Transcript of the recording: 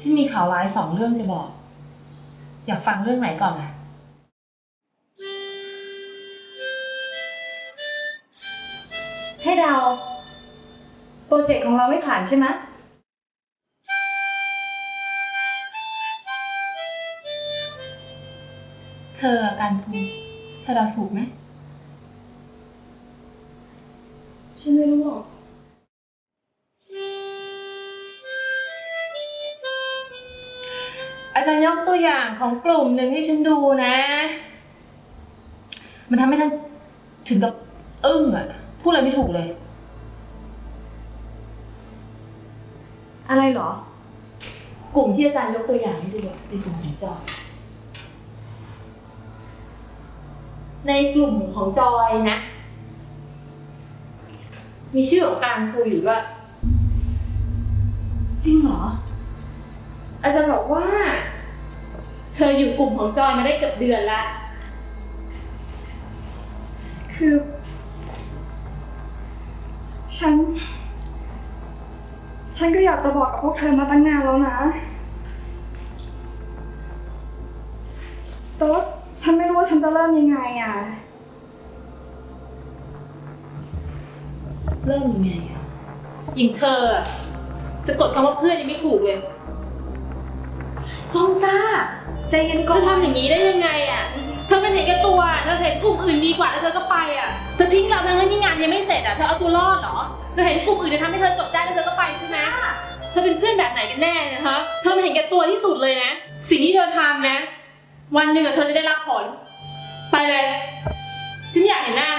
ฉันมีข่าวร้ายสองเรื่องจะบอก อยากฟังเรื่องไหนก่อนอะให้เราโปรเจกต์ของเราไม่ผ่านใช่ไหมเธอการภูมิเธอเดาถูกไหม ฉันไม่รู้หรอก อาจารย์ยกตัวอย่างของกลุ่มหนึ่งให้ฉันดูนะ มันทำให้ฉันถึงกับอึ้งอะพูดอะไรไม่ถูกเลย อะไรเหรอ กลุ่มที่อาจารย์ยกตัวอย่างให้ดูอะเป็นกลุ่มของจอย ในกลุ่มของจอยนะ มีชื่อของการคุยอยู่ด้วย อาจารย์บอกว่า เธออยู่กลุ่มของจอยมาได้เกือบเดือนละคือ ฉัน ฉันก็อยากจะบอกกับพวกเธอมาตั้งนานแล้วนะ แต่ว่าฉันไม่รู้ว่าฉันจะเริ่มยังไงอะ เริ่มยังไงอะยิงเธออะสะกดคำว่าเพื่อนยังไม่ถูกเลย ซองซ่าใจเย็นเธก่ออนทำอย่างนี้ได้ยังไงอะ เธอเป็นเห็นแก่ตัวเธอเห็นกลุ่มอื่นดีกว่าแล้วเธอก็ไปอะ เธอทิ้งเราทั้งที่งานยังไม่เสร็จอะ เธอเอาตัวรอดเหรอ เธอเห็นกลุ่มอื่นจะทำให้เธอจบได้แล้วเธอก็ไปใช่ไหมเธอเป็นเพื่อนแบบไหนกันแน่เนะคะ เธอเป็นเห็นแก่ตัวที่สุดเลยนะ สิ่งที่เธอทำนะ วันหนึ่งอะเธอจะได้รับผล ไปเลย ฉันอยากเห็นหน้า